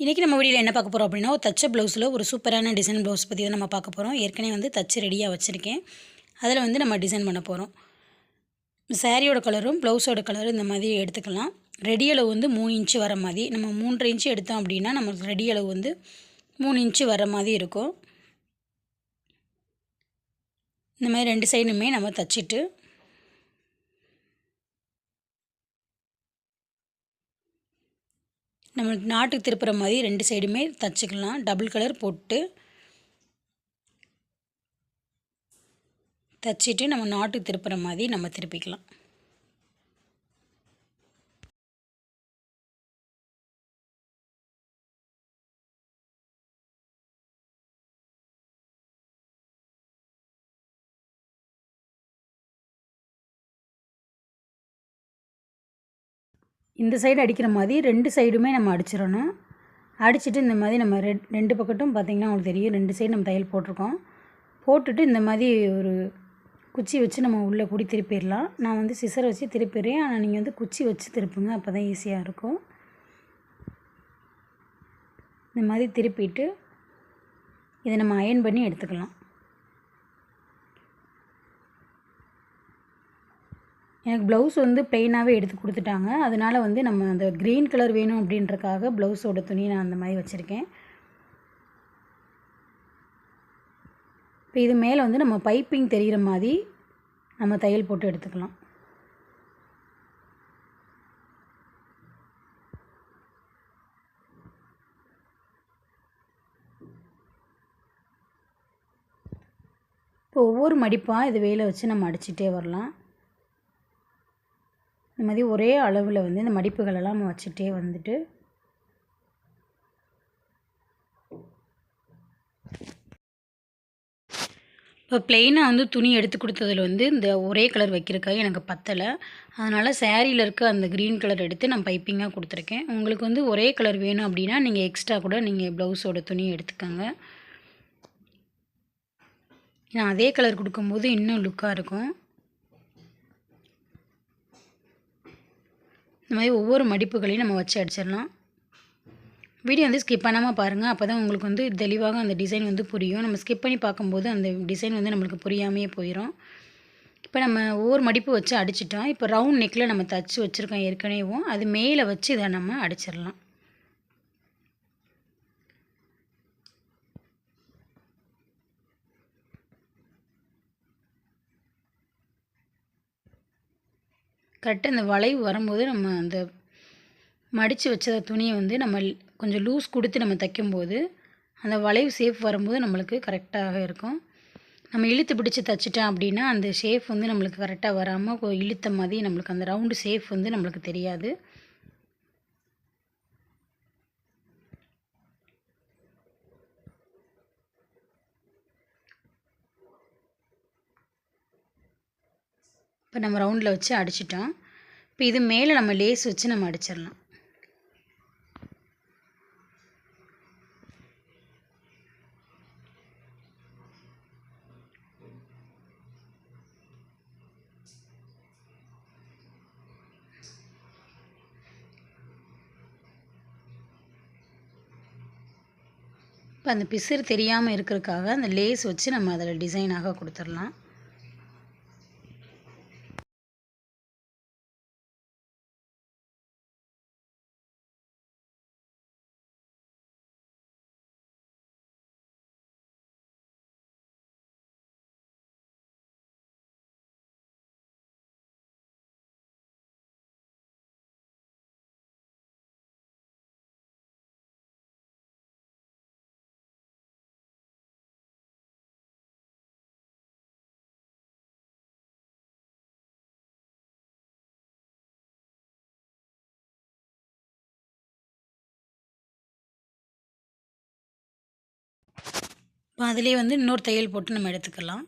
இன்றைக்கி நம்ம வீடியோவில் என்ன பார்க்க போகிறோம் அப்படின்னா தச்ச ப்ளவுஸில் ஒரு சூப்பரான டிசைன் ப்ளவுஸ் பற்றி தான் நம்ம பார்க்க போகிறோம் ஏற்கனவே வந்து தச்சு ரெடியாக வச்சுருக்கேன். அதில் வந்து நம்ம டிசைன் பண்ண போகிறோம் சாரியோட கலரும் ப்ளவுஸோட கலரும் இந்த மாதிரி எடுத்துக்கலாம். ரெடி அளவு வந்து மூணு இன்ச்சு வர மாதிரி. நம்ம மூன்று இன்ச்சு எடுத்தோம் அப்படின்னா நம்மளுக்கு ரெடி அளவு வந்து மூணு இன்ச்சு வர மாதிரி இருக்கும். இந்த மாதிரி ரெண்டு சைடுமே நம்ம தச்சுட்டு நம்மளுக்கு நாட்டுக்கு திருப்புற மாதிரி ரெண்டு சைடுமே தச்சுக்கலாம். டபுள் கலர் போட்டு தச்சுட்டு நம்ம நாட்டுக்கு திருப்புற மாதிரி நம்ம திருப்பிக்கலாம். இந்த சைடு அடிக்கிற மாதிரி ரெண்டு சைடுமே நம்ம அடிச்சிடணும். அடிச்சுட்டு இந்த மாதிரி நம்ம ரெட் ரெண்டு பக்கட்டும் பார்த்திங்கன்னா உங்களுக்கு தெரியும். ரெண்டு சைடு நம்ம தையல் போட்டிருக்கோம். போட்டுட்டு இந்த மாதிரி ஒரு குச்சி வச்சு நம்ம உள்ளே கூடி திருப்பிடலாம். நான் வந்து சிசர் வச்சு திருப்பிடுறேன். ஆனால் நீங்கள் வந்து குச்சி வச்சு திருப்புங்க. அப்போ தான் ஈஸியாக இருக்கும். இந்த மாதிரி திருப்பிட்டு இதை நம்ம அயன் பண்ணி எடுத்துக்கலாம். எனக்கு ப்ளவுஸ் வந்து ப்ளெயினாகவே எடுத்து கொடுத்துட்டாங்க. அதனால் வந்து நம்ம அந்த க்ரீன் கலர் வேணும் அப்படின்றக்காக ப்ளவுஸோட துணி நான் அந்த மாதிரி வச்சுருக்கேன். இப்போ இது மேலே வந்து நம்ம பைப்பிங் தெரிகிற மாதிரி நம்ம தையல் போட்டு எடுத்துக்கலாம். இப்போ ஒவ்வொரு மடிப்பாக இது வேலை வச்சு நம்ம அடிச்சுட்டே வரலாம். இந்த மாதிரி ஒரே அளவில் வந்து இந்த மடிப்புகளெல்லாம் நம்ம வச்சுட்டே வந்துட்டு இப்போ பிளெயினாக வந்து துணி எடுத்து கொடுத்ததில் வந்து இந்த ஒரே கலர் வைக்கிறக்காக எனக்கு பத்தலை. அதனால் சேரீயில் இருக்க அந்த க்ரீன் கலர் எடுத்து நான் பைப்பிங்காக கொடுத்துருக்கேன். உங்களுக்கு வந்து ஒரே கலர் வேணும் அப்படின்னா நீங்கள் எக்ஸ்ட்ரா கூட நீங்கள் ப்ளவுஸோட துணி எடுத்துக்கோங்க. ஏன்னா அதே கலர் கொடுக்கும்போது இன்னும் லுக்காக இருக்கும். இந்த மாதிரி ஒவ்வொரு மடிப்புகளையும் நம்ம வச்சு அடிச்சிடலாம். வீடியோ வந்து ஸ்கிப் பண்ணாமல் பாருங்கள் அப்போ தான் உங்களுக்கு வந்து தெளிவாக அந்த டிசைன் வந்து புரியும். நம்ம ஸ்கிப் பண்ணி பார்க்கும்போது அந்த டிசைன் வந்து நம்மளுக்கு புரியாமையே போயிடும் இப்போ நம்ம ஒவ்வொரு மடிப்பு வச்சு அடிச்சிட்டோம். இப்போ ரவுண்ட் நெக்கில் நம்ம தச்சு வச்சுருக்கோம் ஏற்கனவேவும் அது மேலே வச்சு இதை நம்ம அடிச்சிடலாம். கரெக்டாக இந்த வளைவு வரும்போது நம்ம அந்த மடித்து வச்ச துணியை வந்து நம்ம கொஞ்சம் லூஸ் கொடுத்து நம்ம தைக்கும்போது அந்த வளைவு ஷேப் வரும்போது நம்மளுக்கு கரெக்டாக இருக்கும். நம்ம இழுத்து பிடிச்சி தைச்சிட்டோம் அப்படின்னா அந்த ஷேப் வந்து நம்மளுக்கு கரெக்டாக வராமல் இழுத்த மாதிரி நம்மளுக்கு அந்த ரவுண்டு ஷேப் வந்து நம்மளுக்கு தெரியாது. இப்போ நம்ம ரவுண்டில் வச்சு அடிச்சிட்டோம். இப்போ இது மேலே நம்ம லேஸ் வச்சு நம்ம அடிச்சிடலாம். இப்போ அந்த பிசிறு தெரியாமல் இருக்கிறதுக்காக அந்த லேஸ் வச்சு நம்ம அதில் டிசைனாக கொடுத்துடலாம். இப்போ அதிலே வந்து இன்னொரு தையல் போட்டு நம்ம எடுத்துக்கலாம்.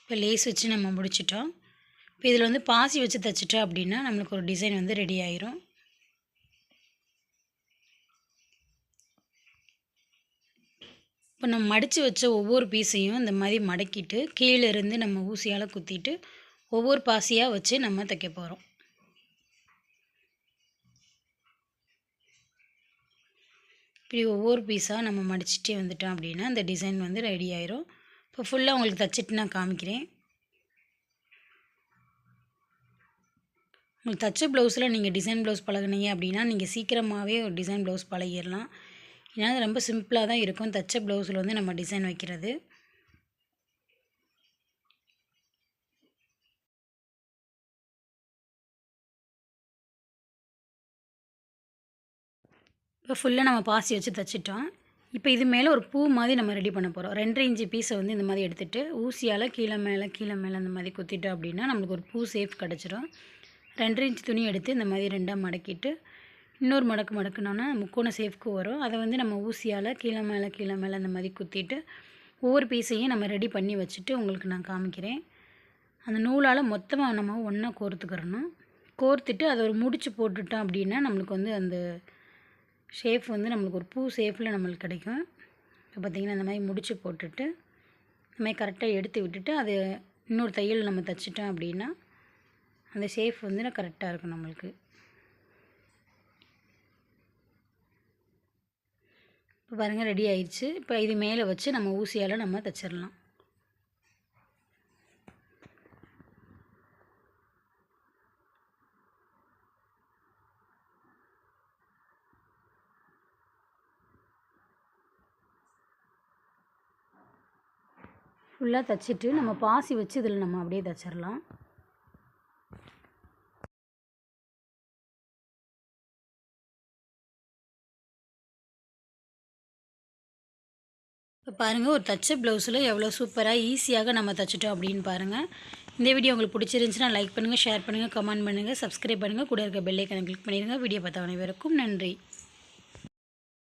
இப்போ லேஸ் வச்சு நம்ம முடிச்சிட்டோம். இப்போ இதில் வந்து பாசி வச்சு தைச்சிட்டோம் அப்படின்னா நம்மளுக்கு ஒரு டிசைன் வந்து ரெடி ஆயிரும். இப்போ நம்ம மடித்து வச்ச ஒவ்வொரு பீஸையும் இந்த மாதிரி மடக்கிட்டு கீழே இருந்து நம்ம ஊசியால் குத்திட்டு ஒவ்வொரு பாசியாக வச்சு நம்ம தைக்க போகிறோம் இப்படி ஒவ்வொரு பீஸாக நம்ம மடிச்சிட்டே வந்துட்டோம் அப்படின்னா அந்த டிசைன் வந்து ரெடி ஆயிரும். இப்போ ஃபுல்லாக உங்களுக்கு தைச்சிட்டு நான் காமிக்கிறேன். உங்களுக்கு தச்ச ப்ளவுஸில் நீங்கள் டிசைன் ப்ளவுஸ் பழகுனீங்க அப்படின்னா நீங்கள் சீக்கிரமாகவே ஒரு டிசைன் ப்ளவுஸ் பழகிடலாம். ஏன்னா அது ரொம்ப சிம்பிளாக தான் இருக்கும். தச்ச ப்ளவுஸில் வந்து நம்ம டிசைன் வைக்கிறது. இப்போ ஃபுல்லாக நம்ம பாசி வச்சு தைச்சிட்டோம். இப்போ இது மேலே ஒரு பூ மாதிரி நம்ம ரெடி பண்ண போகிறோம் ரெண்டரை இன்ச்சு பீஸை வந்து இந்த மாதிரி எடுத்துகிட்டு ஊசியால் கீழே மேலே கீழே மேலே அந்த மாதிரி குத்திட்டோம் அப்படின்னா நம்மளுக்கு ஒரு பூ சேஃப் கிடச்சிரும். ரெண்டரை இன்ச் துணி எடுத்து இந்த மாதிரி ரெண்டாக மடக்கிட்டு இன்னொரு மடக்கு மடக்குனோன்னா முக்கோண சேஃப்க்கு வரும். அதை வந்து நம்ம ஊசியால் கீழே மேலே கீழே மேலே அந்த மாதிரி குத்திட்டு ஒவ்வொரு பீஸையும் நம்ம ரெடி பண்ணி வச்சுட்டு உங்களுக்கு நான் காமிக்கிறேன். அந்த நூலால் மொத்தமாக நம்ம ஒன்றா கோர்த்துக்கிறணும். கோர்த்துட்டு அதை ஒரு முடிச்சு போட்டுட்டோம் அப்படின்னா நம்மளுக்கு வந்து அந்த ஷேப் வந்து நம்மளுக்கு ஒரு பூ ஷேப்பில் நம்மளுக்கு கிடைக்கும். இப்போ பார்த்திங்கன்னா இந்த மாதிரி முடிச்சு போட்டுட்டு இந்த மாதிரி கரெக்டாக எடுத்து விட்டுட்டு அது இன்னொரு தையல் நம்ம தைச்சிட்டோம் அப்படின்னா அந்த ஷேப் வந்து கரெக்டாக இருக்கும் நம்மளுக்கு. இப்போ பாருங்கள் ரெடி ஆயிடுச்சு. இப்போ இது மேலே வச்சு நம்ம ஊசியால் நம்ம தைச்சிடலாம். ஃபுல்லாக தைச்சிட்டு நம்ம பாசி வச்சு இதில் நம்ம அப்படியே தைச்சிடலாம் இப்போ பாருங்கள் ஒரு தச்ச ப்ளவுஸில் எவ்வளோ சூப்பராக ஈஸியாக நம்ம தைச்சிட்டோம் அப்படின்னு பாருங்கள் இந்த வீடியோ உங்களுக்கு பிடிச்சிருந்துச்சுன்னா லைக் பண்ணுங்கள் ஷேர் பண்ணுங்கள் கமெண்ட் பண்ணுங்கள் சப்ஸ்கிரைப் பண்ணுங்கள் கூட இருக்க பெல்லைக்கனை கிளிக் பண்ணிடுங்க. வீடியோ பார்த்த அனைவருக்கும் நன்றி.